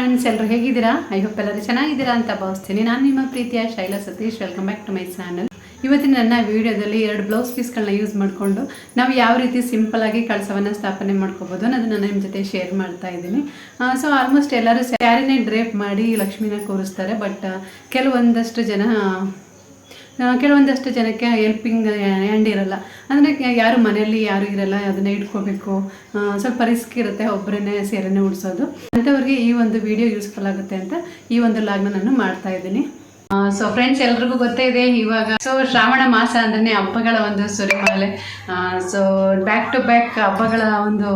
Friends ಎಲ್ಲರೂ ಹೇಗಿದ್ದೀರಾ? I hope ಎಲ್ಲರೂ ಚೆನ್ನಾಗಿದ್ದೀರಾ ಅಂತ ಭಾವಿಸ್ತೀನಿ. ನಾನು ನಿಮ್ಮ ಪ್ರೀತಿಯ Shaila Satish. Welcome back to my channel ಇವತ್ತಿನ ನನ್ನ ವಿಡಿಯೋದಲ್ಲಿ ಎರಡು ಬ್ಲೌಸ್ ಪೀಸ್ಗಳನ್ನ ಯೂಸ್ ಮಾಡಿಕೊಂಡು ನಾವು ಯಾವ ರೀತಿ ಸಿಂಪಲ್ ಆಗಿ ಕಳಸವನ್ನು ಸ್ಥಾಪನೆ ಮಾಡ್ಕೋಬೋದು ಅನ್ನೋದನ್ನ ನಾನು ನಿಮ್ಮ ಜೊತೆ ಶೇರ್ ಮಾಡ್ತಾ ಇದ್ದೀನಿ. ಸೊ ಆಲ್ಮೋಸ್ಟ್ ಎಲ್ಲರೂ ಸ್ಯಾರಿನೇ ಡ್ರೇಪ್ ಮಾಡಿ ಲಕ್ಷ್ಮೀನ ಕೂರಿಸ್ತಾರೆ ಬಟ್ ಕೆಲವೊಂದಷ್ಟು ಜನ ಕೆಲವೊಂದಷ್ಟು ಜನಕ್ಕೆ ಹೆಲ್ಪಿಂಗ್ ಹ್ಯಾಂಡ್ ಇರಲ್ಲ. ಅಂದರೆ ಯಾರು ಮನೆಯಲ್ಲಿ ಯಾರು ಇರಲ್ಲ, ಅದನ್ನ ಇಟ್ಕೋಬೇಕು. ಸ್ವಲ್ಪ ರಿಸ್ಕ್ ಇರುತ್ತೆ ಒಬ್ಬರನ್ನೇ ಸೀರೆನೇ ಉಡಿಸೋದು ಅಂಥವ್ರಿಗೆ ಈ ಒಂದು ವಿಡಿಯೋ ಯೂಸ್ಫುಲ್ ಆಗುತ್ತೆ ಅಂತ ಈ ಒಂದು ಲಾಗ್ನ ನಾನು ಮಾಡ್ತಾ ಇದ್ದೀನಿ. ಸೊ ಫ್ರೆಂಡ್ಸ್ ಎಲ್ರಿಗೂ ಗೊತ್ತೇ ಇದೆ, ಇವಾಗ ಸೊ ಶ್ರಾವಣ ಮಾಸ ಅಂದ್ರೆ ಹಬ್ಬಗಳ ಒಂದು ಸುರಿಮಾಲೆ ಸೊ ಬ್ಯಾಕ್ ಟು ಬ್ಯಾಕ್ ಹಬ್ಬಗಳ ಒಂದು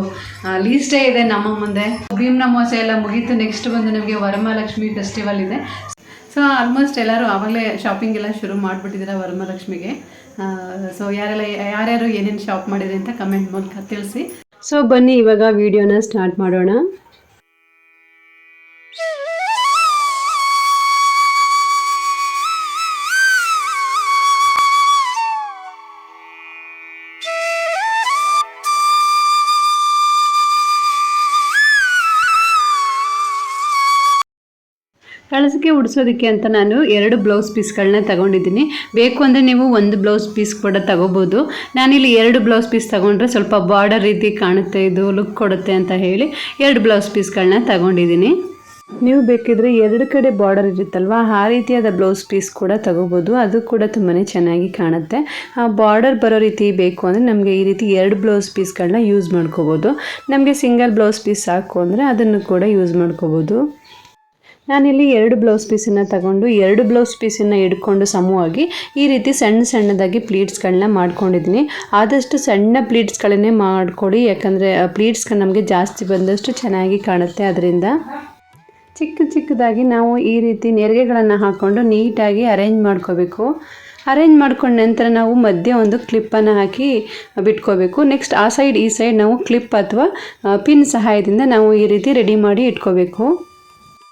ಲೀಸ್ಟೇ ಇದೆ ನಮ್ಮ ಮುಂದೆ. ಭೀಮ್ ಮೋಸ ಎಲ್ಲ ಮುಗೀತು. ನೆಕ್ಸ್ಟ್ ಬಂದು ನಮಗೆ ವರಮಹಾಲಕ್ಷ್ಮಿ ಫೆಸ್ಟಿವಲ್ ಇದೆ. ಸೊ ಆಲ್ಮೋಸ್ಟ್ ಎಲ್ಲರೂ ಆವಾಗಲೇ ಶಾಪಿಂಗ್ ಎಲ್ಲ ಶುರು ಮಾಡಿಬಿಟ್ಟಿದ್ದೀರಾ ವರಮಹಾಲಕ್ಷ್ಮಿಗೆ. ಸೊ ಯಾರೆಲ್ಲ, ಯಾರ್ಯಾರು ಏನೇನು ಶಾಪ್ ಮಾಡಿದ್ರಿ ಅಂತ ಕಮೆಂಟ್ ಮೂಲಕ ತಿಳಿಸಿ. ಸೊ ಬನ್ನಿ ಇವಾಗ ವಿಡಿಯೋನ ಸ್ಟಾರ್ಟ್ ಮಾಡೋಣ. ಕಳಸಕ್ಕೆ ಉಡಿಸೋದಕ್ಕೆ ಅಂತ ನಾನು ಎರಡು ಬ್ಲೌಸ್ ಪೀಸ್ಗಳನ್ನ ತಗೊಂಡಿದ್ದೀನಿ. ಬೇಕು ಅಂದರೆ ನೀವು ಒಂದು ಬ್ಲೌಸ್ ಪೀಸ್ ಕೂಡ ತಗೋಬೋದು. ನಾನಿಲ್ಲಿ ಎರಡು ಬ್ಲೌಸ್ ಪೀಸ್ ತಗೊಂಡ್ರೆ ಸ್ವಲ್ಪ ಬಾರ್ಡರ್ ರೀತಿ ಕಾಣುತ್ತೆ, ಇದು ಲುಕ್ ಕೊಡುತ್ತೆ ಅಂತ ಹೇಳಿ ಎರಡು ಬ್ಲೌಸ್ ಪೀಸ್ಗಳನ್ನ ತಗೊಂಡಿದ್ದೀನಿ. ನೀವು ಬೇಕಿದ್ರೆ ಎರಡು ಕಡೆ ಬಾರ್ಡರ್ ಇರುತ್ತಲ್ವ, ಆ ರೀತಿಯಾದ ಬ್ಲೌಸ್ ಪೀಸ್ ಕೂಡ ತಗೋಬೋದು. ಅದು ಕೂಡ ತುಂಬಾ ಚೆನ್ನಾಗಿ ಕಾಣುತ್ತೆ. ಆ ಬಾರ್ಡರ್ ಬರೋ ರೀತಿ ಬೇಕು ಅಂದರೆ ನಮಗೆ ಈ ರೀತಿ ಎರಡು ಬ್ಲೌಸ್ ಪೀಸ್ಗಳನ್ನ ಯೂಸ್ ಮಾಡ್ಕೋಬೋದು. ನಮಗೆ ಸಿಂಗಲ್ ಬ್ಲೌಸ್ ಪೀಸ್ ಸಾಕು ಅಂದರೆ ಅದನ್ನು ಕೂಡ ಯೂಸ್ ಮಾಡ್ಕೋಬೋದು. ನಾನಿಲ್ಲಿ ಎರಡು ಬ್ಲೌಸ್ ಪೀಸನ್ನು ತಗೊಂಡು ಎರಡು ಬ್ಲೌಸ್ ಪೀಸನ್ನು ಹಿಡ್ಕೊಂಡು ಸಮವಾಗಿ ಈ ರೀತಿ ಸಣ್ಣ ಸಣ್ಣದಾಗಿ ಪ್ಲೀಟ್ಸ್ಗಳನ್ನ ಮಾಡ್ಕೊಂಡಿದ್ದೀನಿ. ಆದಷ್ಟು ಸಣ್ಣ ಪ್ಲೀಟ್ಸ್ಗಳನ್ನೇ ಮಾಡಿಕೊಡಿ, ಯಾಕಂದರೆ ಪ್ಲೀಟ್ಸ್ಗಳು ನಮಗೆ ಜಾಸ್ತಿ ಬಂದಷ್ಟು ಚೆನ್ನಾಗಿ ಕಾಣುತ್ತೆ ಅದರಿಂದ. ಚಿಕ್ಕ ಚಿಕ್ಕದಾಗಿ ನಾವು ಈ ರೀತಿ ನೆರಿಗೆಗಳನ್ನು ಹಾಕ್ಕೊಂಡು ನೀಟಾಗಿ ಅರೇಂಜ್ ಮಾಡ್ಕೋಬೇಕು. ಅರೇಂಜ್ ಮಾಡ್ಕೊಂಡ ನಂತರ ನಾವು ಮಧ್ಯೆ ಒಂದು ಕ್ಲಿಪ್ಪನ್ನು ಹಾಕಿ ಬಿಟ್ಕೋಬೇಕು. ನೆಕ್ಸ್ಟ್ ಆ ಸೈಡ್ ಈ ಸೈಡ್ ನಾವು ಕ್ಲಿಪ್ ಅಥವಾ ಪಿನ್ ಸಹಾಯದಿಂದ ನಾವು ಈ ರೀತಿ ರೆಡಿ ಮಾಡಿ ಇಟ್ಕೋಬೇಕು.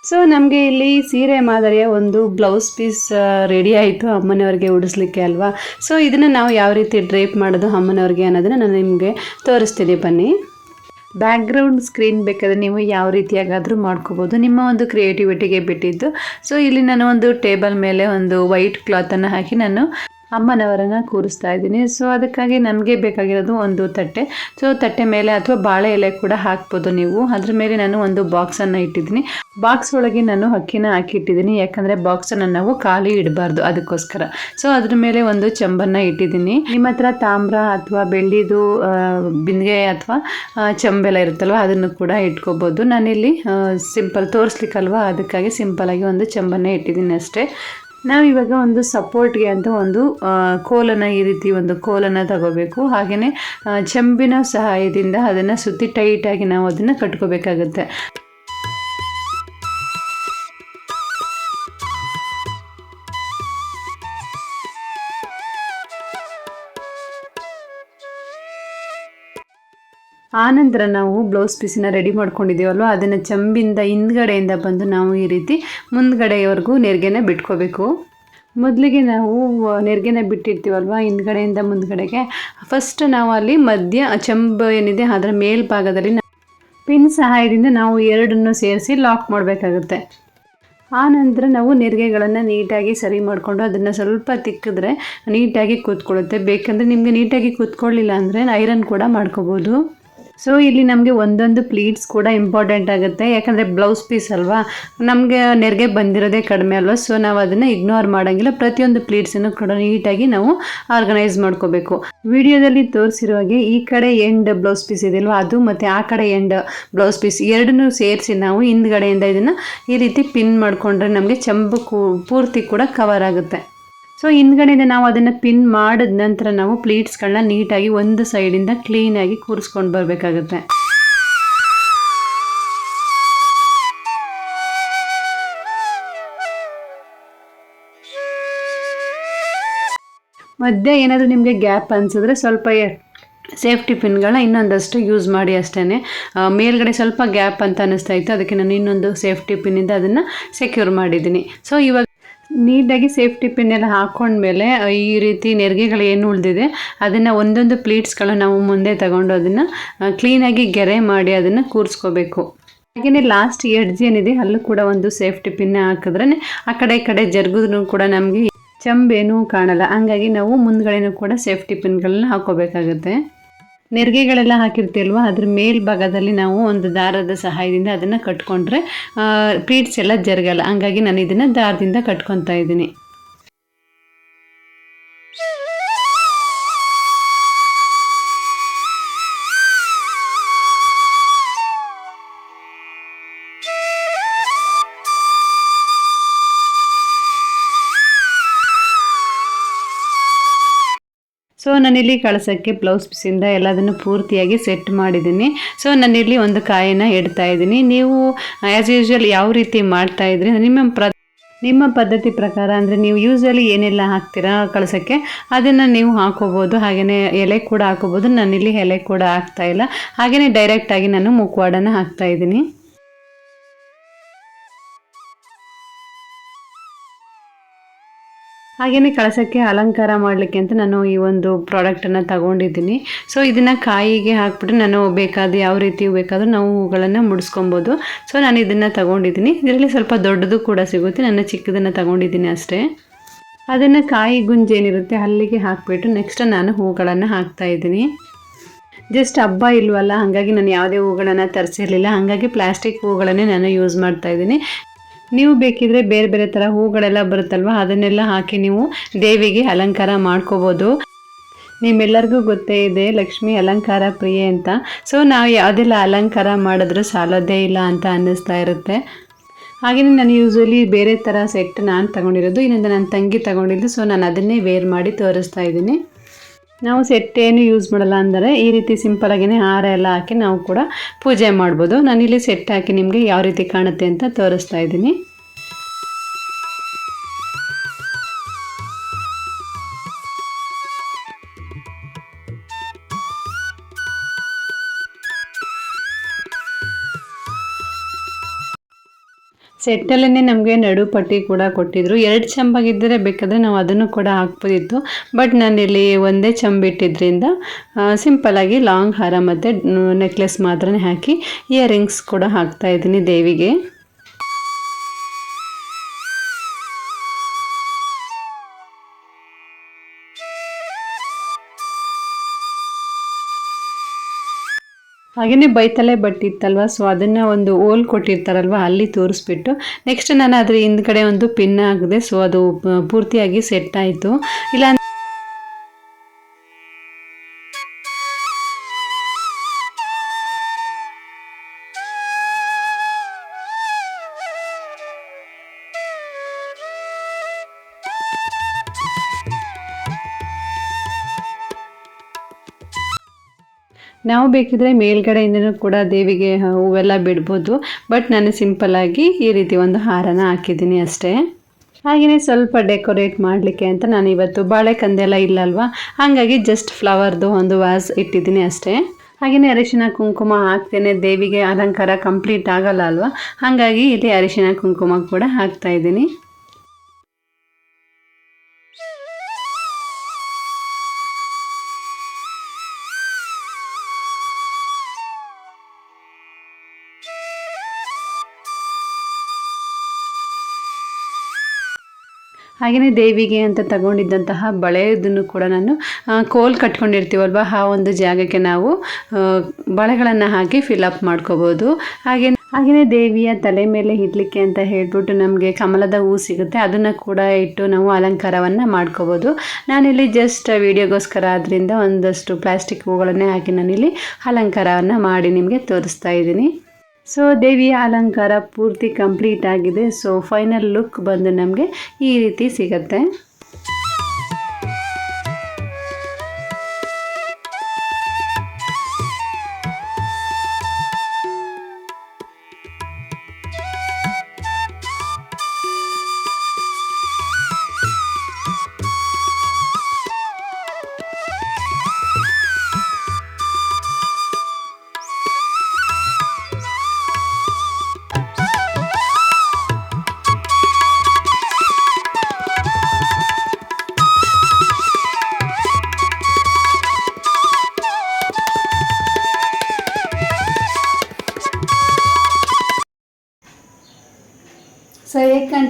ಸೊ ನಮಗೆ ಇಲ್ಲಿ ಸೀರೆ ಮಾದರಿಯ ಒಂದು ಬ್ಲೌಸ್ ಪೀಸ್ ರೆಡಿ ಆಯಿತು ಅಮ್ಮನವ್ರಿಗೆ ಉಡಿಸ್ಲಿಕ್ಕೆ ಅಲ್ವಾ? ಸೊ ಇದನ್ನು ನಾವು ಯಾವ ರೀತಿ ಡ್ರೇಪ್ ಮಾಡೋದು ಅಮ್ಮನವ್ರಿಗೆ ಅನ್ನೋದನ್ನು ನಾನು ನಿಮಗೆ ತೋರಿಸ್ತೀನಿ. ಬನ್ನಿ. ಬ್ಯಾಕ್ಗ್ರೌಂಡ್ ಸ್ಕ್ರೀನ್ ಬೇಕಾದರೆ ನೀವು ಯಾವ ರೀತಿಯಾಗಾದರೂ ಮಾಡ್ಕೋಬೋದು. ನಿಮ್ಮ ಒಂದು ಕ್ರಿಯೇಟಿವಿಟಿಗೆ ಬಿಟ್ಟಿದ್ದು. ಸೊ ಇಲ್ಲಿ ನಾನು ಒಂದು ಟೇಬಲ್ ಮೇಲೆ ಒಂದು ವೈಟ್ ಕ್ಲಾತನ್ನು ಹಾಕಿ ನಾನು ಅಮ್ಮನವರನ್ನು ಕೂರಿಸ್ತಾ ಇದ್ದೀನಿ. ಸೊ ಅದಕ್ಕಾಗಿ ನನಗೆ ಬೇಕಾಗಿರೋದು ಒಂದು ತಟ್ಟೆ. ಸೊ ತಟ್ಟೆ ಮೇಲೆ ಅಥವಾ ಬಾಳೆ ಎಲೆ ಕೂಡ ಹಾಕ್ಬೋದು ನೀವು. ಅದ್ರ ಮೇಲೆ ನಾನು ಒಂದು ಬಾಕ್ಸನ್ನು ಇಟ್ಟಿದ್ದೀನಿ. ಬಾಕ್ಸ್ ಒಳಗೆ ನಾನು ಅಕ್ಕಿನ ಹಾಕಿಟ್ಟಿದ್ದೀನಿ ಯಾಕಂದರೆ ಬಾಕ್ಸನ್ನು ನಾವು ಖಾಲಿ ಇಡಬಾರ್ದು ಅದಕ್ಕೋಸ್ಕರ. ಸೊ ಅದ್ರ ಮೇಲೆ ಒಂದು ಚಂಬನ್ನು ಇಟ್ಟಿದ್ದೀನಿ. ನಿಮ್ಮ ಹತ್ರ ತಾಮ್ರ ಅಥವಾ ಬೆಳ್ಳಿದು ಬಿಂದಿಗೆ ಅಥವಾ ಚಂಬೆಲ್ಲ ಇರುತ್ತಲ್ವ, ಅದನ್ನು ಕೂಡ ಇಟ್ಕೋಬೋದು. ನಾನಿಲ್ಲಿ ಸಿಂಪಲ್ ತೋರಿಸ್ಲಿಕ್ಕಲ್ವ, ಅದಕ್ಕಾಗಿ ಸಿಂಪಲಾಗಿ ಒಂದು ಚಂಬನ್ನೇ ಇಟ್ಟಿದ್ದೀನಿ ಅಷ್ಟೇ. ನಾವಿವಾಗ ಒಂದು ಸಪೋರ್ಟ್ಗೆ ಅಂತ ಒಂದು ಕೋಲನ್ನು ಈ ರೀತಿ ಒಂದು ಕೋಲನ್ನು ತಗೋಬೇಕು. ಹಾಗೆಯೇ ಚೆಂಬಿನ ಸಹಾಯದಿಂದ ಅದನ್ನು ಸುತ್ತಿ ಟೈಟಾಗಿ ನಾವು ಅದನ್ನು ಕಟ್ಕೋಬೇಕಾಗುತ್ತೆ. ಆನಂತರ ನಾವು ಬ್ಲೌಸ್ ಪೀಸನ್ನ ರೆಡಿ ಮಾಡ್ಕೊಂಡಿದ್ದೀವಲ್ವ? ಅದನ್ನು ಚಂಬಿಂದ ಹಿಂದ್ಗಡೆಯಿಂದ ಬಂದು ನಾವು ಈ ರೀತಿ ಮುಂದ್ಗಡೆಯವರೆಗೂ ನೆರಿಗೆನ ಬಿಟ್ಕೋಬೇಕು. ಮೊದಲಿಗೆ ನಾವು ನೆರಿಗೆನ ಬಿಟ್ಟಿರ್ತೀವಲ್ವ ಹಿಂದ್ಗಡೆಯಿಂದ ಮುಂದ್ಗಡೆಗೆ? ಫಸ್ಟ್ ನಾವು ಅಲ್ಲಿ ಮಧ್ಯ ಚಂಬ ಏನಿದೆ ಅದರ ಮೇಲ್ಭಾಗದಲ್ಲಿ ಪಿನ್ ಸಹಾಯದಿಂದ ನಾವು ಎರಡನ್ನು ಸೇರಿಸಿ ಲಾಕ್ ಮಾಡಬೇಕಾಗುತ್ತೆ. ಆ ನಂತರ ನಾವು ನೆರಿಗೆಗಳನ್ನು ನೀಟಾಗಿ ಸರಿ ಮಾಡಿಕೊಂಡು ಅದನ್ನು ಸ್ವಲ್ಪ ತಿಕ್ಕಿದ್ರೆ ನೀಟಾಗಿ ಕೂತ್ಕೊಳ್ಳುತ್ತೆ. ಬೇಕಂದರೆ ನಿಮಗೆ ನೀಟಾಗಿ ಕೂತ್ಕೊಳ್ಳಿಲ್ಲ ಅಂದರೆ ಐರನ್ ಕೂಡ ಮಾಡ್ಕೋಬೋದು. ಸೊ ಇಲ್ಲಿ ನಮಗೆ ಒಂದೊಂದು ಪ್ಲೀಟ್ಸ್ ಕೂಡ ಇಂಪಾರ್ಟೆಂಟ್ ಆಗುತ್ತೆ. ಯಾಕಂದರೆ ಬ್ಲೌಸ್ ಪೀಸ್ ಅಲ್ವಾ? ನಮಗೆ ನೆರಿಗೆ ಬಂದಿರೋದೇ ಕಡಿಮೆ ಅಲ್ವಾ? ಸೊ ನಾವು ಅದನ್ನು ಇಗ್ನೋರ್ ಮಾಡೋಂಗಿಲ್ಲ. ಪ್ರತಿಯೊಂದು ಪ್ಲೀಟ್ಸನ್ನು ಕೂಡ ನೀಟಾಗಿ ನಾವು ಆರ್ಗನೈಸ್ ಮಾಡ್ಕೋಬೇಕು. ವಿಡಿಯೋದಲ್ಲಿ ತೋರಿಸಿರೋ ಹಾಗೆ ಈ ಕಡೆ ಎಂಡ್ ಬ್ಲೌಸ್ ಪೀಸ್ ಇದೆಯಲ್ವಾ ಅದು ಮತ್ತು ಆ ಕಡೆ ಎಂಡ್ ಬ್ಲೌಸ್ ಪೀಸ್ ಎರಡನ್ನೂ ಸೇರಿಸಿ ನಾವು ಹಿಂದ್ಗಡೆಯಿಂದ ಇದನ್ನು ಈ ರೀತಿ ಪಿನ್ ಮಾಡಿಕೊಂಡ್ರೆ ನಮಗೆ ಚಂಬು ಪೂರ್ತಿ ಕೂಡ ಕವರ್ ಆಗುತ್ತೆ. ಸೊ ಹಿಂದ್ಗಡೆಯಿಂದ ನಾವು ಅದನ್ನು ಪಿನ್ ಮಾಡಿದ ನಂತರ ನಾವು ಪ್ಲೀಟ್ಸ್ಗಳನ್ನ ನೀಟಾಗಿ ಒಂದು ಸೈಡಿಂದ ಕ್ಲೀನಾಗಿ ಕೂರಿಸ್ಕೊಂಡು ಬರಬೇಕಾಗುತ್ತೆ. ಮಧ್ಯೆ ಏನಾದರೂ ನಿಮಗೆ ಗ್ಯಾಪ್ ಅನಿಸಿದ್ರೆ ಸ್ವಲ್ಪ ಸೇಫ್ಟಿ ಪಿನ್ಗಳನ್ನ ಇನ್ನೊಂದಷ್ಟು ಯೂಸ್ ಮಾಡಿ ಅಷ್ಟೇ ಮೇಲ್ಗಡೆ ಸ್ವಲ್ಪ ಗ್ಯಾಪ್ ಅಂತ ಅನ್ನಿಸ್ತಾ ಇತ್ತು, ಅದಕ್ಕೆ ನಾನು ಇನ್ನೊಂದು ಸೇಫ್ಟಿ ಪಿನ್ನಿಂದ ಅದನ್ನು ಸೆಕ್ಯೂರ್ ಮಾಡಿದ್ದೀನಿ. ಸೊ ಇವಾಗ ನೀಟಾಗಿ ಸೇಫ್ಟಿ ಪಿನ್ ಎಲ್ಲ ಹಾಕೊಂಡ್ಮೇಲೆ ಈ ರೀತಿ ನೆರಿಗೆಗಳು ಏನು ಉಳಿದಿದೆ, ಅದನ್ನು ಒಂದೊಂದು ಪ್ಲೀಟ್ಸ್ಗಳು ನಾವು ಮುಂದೆ ತಗೊಂಡು ಅದನ್ನು ಕ್ಲೀನಾಗಿ ಗೆರೆ ಮಾಡಿ ಅದನ್ನು ಕೂರಿಸ್ಕೋಬೇಕು. ಹಾಗೆಯೇ ಲಾಸ್ಟ್ ಎಡ್ಜ್ ಏನಿದೆ, ಅಲ್ಲೂ ಕೂಡ ಒಂದು ಸೇಫ್ಟಿ ಪಿನ್ ಹಾಕಿದ್ರೆ ಆ ಕಡೆ ಈ ಕಡೆ ಜರುಗಿದ್ರು ಕೂಡ ನಮಗೆ ಚಂಬೇನೂ ಕಾಣಲ್ಲ. ಹಂಗಾಗಿ ನಾವು ಮುಂದ್ಗಡೆನೂ ಕೂಡ ಸೇಫ್ಟಿ ಪಿನ್ಗಳನ್ನ ಹಾಕೋಬೇಕಾಗುತ್ತೆ. ನೆರಿಗೆಗಳೆಲ್ಲ ಹಾಕಿರ್ತೀವಲ್ವ? ಅದ್ರ ಮೇಲ್ಭಾಗದಲ್ಲಿ ನಾವು ಒಂದು ದಾರದ ಸಹಾಯದಿಂದ ಅದನ್ನು ಕಟ್ಕೊಂಡ್ರೆ ಪ್ಲೀಟ್ಸ್ ಎಲ್ಲ ಜರುಗಲ್ಲ. ಹಂಗಾಗಿ ನಾನು ಇದನ್ನು ದಾರದಿಂದ ಕಟ್ಕೊತಾ ಇದ್ದೀನಿ. ಸೊ ನಾನಿಲ್ಲಿ ಕಳಸಕ್ಕೆ ಬ್ಲೌಸ್ ಪೀಸಿಂದ ಎಲ್ಲದನ್ನು ಪೂರ್ತಿಯಾಗಿ ಸೆಟ್ ಮಾಡಿದ್ದೀನಿ. ಸೊ ನಾನಿಲ್ಲಿ ಒಂದು ಕಾಯಿನ ಇಡ್ತಾ ಇದ್ದೀನಿ. ನೀವು ಆ್ಯಸ್ ಯೂಶ್ವಲ್ ಯಾವ ರೀತಿ ಮಾಡ್ತಾ ಇದ್ರಿ? ನಿಮ್ಮ ಪ್ರ, ನಿಮ್ಮ ಪದ್ಧತಿ ಪ್ರಕಾರ ಅಂದರೆ ನೀವು ಯೂಸಲಿ ಏನೆಲ್ಲ ಹಾಕ್ತೀರಾ ಕಳಸಕ್ಕೆ? ಅದನ್ನು ನೀವು ಹಾಕೋಬೋದು. ಹಾಗೆಯೇ ಎಲೆ ಕೂಡ ಹಾಕೋಬೋದು. ನಾನಿಲ್ಲಿ ಎಲೆ ಕೂಡ ಹಾಕ್ತಾ ಇಲ್ಲ. ಹಾಗೆಯೇ ಡೈರೆಕ್ಟಾಗಿ ನಾನು ಮುಖವಾಡನ ಹಾಕ್ತಾ ಇದ್ದೀನಿ. ಹಾಗೆಯೇ ಕಳಸಕ್ಕೆ ಅಲಂಕಾರ ಮಾಡಲಿಕ್ಕೆ ಅಂತ ನಾನು ಈ ಒಂದು ಪ್ರಾಡಕ್ಟನ್ನು ತಗೊಂಡಿದ್ದೀನಿ. ಸೊ ಇದನ್ನು ಕಾಯಿಗೆ ಹಾಕ್ಬಿಟ್ಟು ನಾನು ಬೇಕಾದ ಯಾವ ರೀತಿ ಬೇಕಾದರೂ ನಾವು ಹೂಗಳನ್ನು ಮುಡಿಸ್ಕೊಬೋದು. ಸೊ ನಾನು ಇದನ್ನು ತಗೊಂಡಿದ್ದೀನಿ. ಇದರಲ್ಲಿ ಸ್ವಲ್ಪ ದೊಡ್ಡದು ಕೂಡ ಸಿಗುತ್ತೆ. ನನ್ನ ಚಿಕ್ಕದನ್ನು ತಗೊಂಡಿದ್ದೀನಿ ಅಷ್ಟೇ. ಅದನ್ನು ಕಾಯಿ ಗುಂಜೇನಿರುತ್ತೆ ಅಲ್ಲಿಗೆ ಹಾಕಿಬಿಟ್ಟು ನೆಕ್ಸ್ಟ್ ನಾನು ಹೂಗಳನ್ನು ಹಾಕ್ತಾ ಇದ್ದೀನಿ. ಜಸ್ಟ್ ಹಬ್ಬ ಇಲ್ವಲ್ಲ, ಹಾಗಾಗಿ ನಾನು ಯಾವುದೇ ಹೂಗಳನ್ನು ತರಿಸಿರಲಿಲ್ಲ. ಹಾಗಾಗಿ ಪ್ಲಾಸ್ಟಿಕ್ ಹೂಗಳನ್ನೇ ನಾನು ಯೂಸ್ ಮಾಡ್ತಾ ಇದ್ದೀನಿ. ನೀವು ಬೇಕಿದ್ರೆ ಬೇರೆ ಬೇರೆ ಥರ ಹೂಗಳೆಲ್ಲ ಬರುತ್ತಲ್ವ? ಅದನ್ನೆಲ್ಲ ಹಾಕಿ ನೀವು ದೇವಿಗೆ ಅಲಂಕಾರ ಮಾಡ್ಕೋಬೋದು. ನಿಮ್ಮೆಲ್ಲರಿಗೂ ಗೊತ್ತೇ ಇದೆ, ಲಕ್ಷ್ಮಿ ಅಲಂಕಾರ ಪ್ರಿಯೆ ಅಂತ. ಸೊ ನಾವು ಯಾವುದೆಲ್ಲ ಅಲಂಕಾರ ಮಾಡಿದ್ರೂ ಸಾಲೋದೇ ಇಲ್ಲ ಅಂತ ಅನ್ನಿಸ್ತಾ ಇರುತ್ತೆ. ಹಾಗೆಯೇ ನಾನು ಯೂಸ್ವಲಿ ಬೇರೆ ಥರ ಸೆಟ್ ನಾನು ತಗೊಂಡಿರೋದು, ಇನ್ನೊಂದು ನನ್ನ ತಂಗಿ ತಗೊಂಡಿದ್ದು. ಸೊ ನಾನು ಅದನ್ನೇ ವೇರ್ ಮಾಡಿ ತೋರಿಸ್ತಾ ಇದ್ದೀನಿ. ನಾವು ಸೆಟ್ ಏನು ಯೂಸ್ ಮಾಡಲ್ಲ ಅಂದರೆ ಈ ರೀತಿ ಸಿಂಪಲಾಗಿಯೇ ಹಾರ ಎಲ್ಲ ಹಾಕಿ ನಾವು ಕೂಡ ಪೂಜೆ ಮಾಡ್ಬೋದು. ನಾನಿಲ್ಲಿ ಸೆಟ್ ಹಾಕಿ ನಿಮಗೆ ಯಾವ ರೀತಿ ಕಾಣುತ್ತೆ ಅಂತ ತೋರಿಸ್ತಾ ಇದ್ದೀನಿ. ಸೆಟ್ಟಲ್ಲೇ ನಮಗೆ ನಡು ಪಟ್ಟಿ ಕೂಡ ಕೊಟ್ಟಿದ್ರು. ಎರಡು ಚಂಬಾಗಿದ್ದರೆ ಬೇಕಾದರೆ ನಾವು ಅದನ್ನು ಕೂಡ ಹಾಕ್ಬೋದಿತ್ತು. ಬಟ್ ನಾನಿಲ್ಲಿ ಒಂದೇ ಚಂಬಿಟ್ಟಿದ್ರಿಂದ ಸಿಂಪಲಾಗಿ ಲಾಂಗ್ ಹಾರ ಮತ್ತು ನೆಕ್ಲೆಸ್ ಮಾತ್ರ ಹಾಕಿ, ಇಯರಿಂಗ್ಸ್ ಕೂಡ ಹಾಕ್ತಾ ಇದ್ದೀನಿ ದೇವಿಗೆ. ಹಾಗೆಯೇ ಬೈತಲೆ ಬಟ್ಟಿತ್ತಲ್ವ? ಸೊ ಅದನ್ನು ಒಂದು ಓಲ್ ಕೊಟ್ಟಿರ್ತಾರಲ್ವ? ಅಲ್ಲಿ ತೋರಿಸ್ಬಿಟ್ಟು. ನೆಕ್ಸ್ಟ್ ನಾನು ಅದ್ರ ಹಿಂದ್ಗಡೆ ಒಂದು ಪಿನ್ ಹಾಕಿದೆ. ಸೊ ಅದು ಪೂರ್ತಿಯಾಗಿ ಸೆಟ್ ಆಯಿತು. ಇಲ್ಲ ನಾವು ಬೇಕಿದ್ರೆ ಮೇಲ್ಗಡೆಯಿಂದನೂ ಕೂಡ ದೇವಿಗೆ ಹೂವೆಲ್ಲ ಬಿಡ್ಬೋದು. ಬಟ್ ನಾನು ಸಿಂಪಲ್ಲಾಗಿ ಈ ರೀತಿ ಒಂದು ಹಾರನ ಹಾಕಿದ್ದೀನಿ ಅಷ್ಟೇ. ಹಾಗೆಯೇ ಸ್ವಲ್ಪ ಡೆಕೋರೇಟ್ ಮಾಡಲಿಕ್ಕೆ ಅಂತ ನಾನು ಇವತ್ತು ಬಾಳೆಕಂದೆಲ್ಲ ಇಲ್ಲಲ್ವಾ? ಹಾಗಾಗಿ ಜಸ್ಟ್ ಫ್ಲವರ್ದು ಒಂದು ವಾಸ್ ಇಟ್ಟಿದ್ದೀನಿ ಅಷ್ಟೇ. ಹಾಗೆಯೇ ಅರಿಶಿನ ಕುಂಕುಮ ಹಾಕ್ತೇನೆ. ದೇವಿಗೆ ಅಲಂಕಾರ ಕಂಪ್ಲೀಟ್ ಆಗಲ್ಲ ಅಲ್ವಾ? ಹಾಗಾಗಿ ಇಲ್ಲಿ ಅರಿಶಿನ ಕುಂಕುಮ ಕೂಡ ಹಾಕ್ತಾ ಇದ್ದೀನಿ. ಹಾಗೆಯೇ ದೇವಿಗೆ ಅಂತ ತಗೊಂಡಿದ್ದಂತಹ ಬಳೆಯದನ್ನು ಕೂಡ ನಾನು ಕೋಲ್ ಕಟ್ಕೊಂಡಿರ್ತೀವಲ್ವ, ಆ ಒಂದು ಜಾಗಕ್ಕೆ ನಾವು ಬಳೆಗಳನ್ನು ಹಾಕಿ ಫಿಲಪ್ ಮಾಡ್ಕೋಬೋದು. ಹಾಗೆ ಹಾಗೆಯೇ ದೇವಿಯ ತಲೆ ಮೇಲೆ ಇಡ್ಲಿಕ್ಕೆ ಅಂತ ಹೇಳ್ಬಿಟ್ಟು ನಮಗೆ ಕಮಲದ ಹೂ ಸಿಗುತ್ತೆ, ಅದನ್ನು ಕೂಡ ಇಟ್ಟು ನಾವು ಅಲಂಕಾರವನ್ನು ಮಾಡ್ಕೋಬೋದು. ನಾನಿಲ್ಲಿ ಜಸ್ಟ್ ವೀಡಿಯೋಗೋಸ್ಕರ ಆದ್ದರಿಂದ ಒಂದಷ್ಟು ಪ್ಲಾಸ್ಟಿಕ್ ಹೂಗಳನ್ನೇ ಹಾಕಿ ನಾನಿಲ್ಲಿ ಅಲಂಕಾರವನ್ನು ಮಾಡಿ ನಿಮಗೆ ತೋರಿಸ್ತಾ ಇದ್ದೀನಿ. ಸೊ ದೇವಿಯ ಅಲಂಕಾರ ಪೂರ್ತಿ ಕಂಪ್ಲೀಟ್ ಆಗಿದೆ. ಸೊ ಫೈನಲ್ ಲುಕ್ ಬಂದು ನಮಗೆ ಈ ರೀತಿ ಸಿಗತ್ತೆ.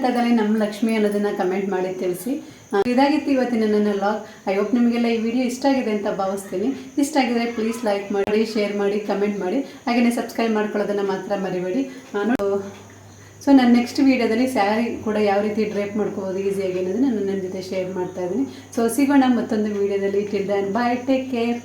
ಕಾಣ್ತಾ ನಮ್ಮ ಲಕ್ಷ್ಮಿ ಅನ್ನೋದನ್ನ ಕಮೆಂಟ್ ಮಾಡಿ ತಿಳಿಸಿ. ಇದಾಗಿತ್ತು ಇವತ್ತಿನ ನನ್ನ ಲಾಗ್ ಐ ಹೋಪ್ ನಿಮಗೆಲ್ಲ ಈ ವಿಡಿಯೋ ಇಷ್ಟ ಆಗಿದೆ ಅಂತ ಭಾವಿಸ್ತೀನಿ. ಇಷ್ಟ ಆಗಿದ್ರೆ ಪ್ಲೀಸ್ ಲೈಕ್ ಮಾಡಿ ಶೇರ್ ಮಾಡಿ ಕಮೆಂಟ್ ಮಾಡಿ. ಹಾಗೆಯೇ ಸಬ್ಸ್ಕ್ರೈಬ್ ಮಾಡ್ಕೊಳ್ಳೋದನ್ನು ಮಾತ್ರ ಮರಿಬೇಡಿ. ನಾನು ಸೊ ನನ್ನ ನೆಕ್ಸ್ಟ್ ವೀಡಿಯೋದಲ್ಲಿ ಸ್ಯಾರಿ ಕೂಡ ಯಾವ ರೀತಿ ಡ್ರೇಪ್ ಮಾಡ್ಕೋಬೋದು ಈಸಿಯಾಗಿ ಅನ್ನೋದನ್ನ ನಾನು ನನ್ನ ಜೊತೆ ಶೇರ್ ಮಾಡ್ತಾ ಇದ್ದೀನಿ. ಸೊ ಸಿಗೋಣ ಮತ್ತೊಂದು ವೀಡಿಯೋದಲ್ಲಿ till then bye take care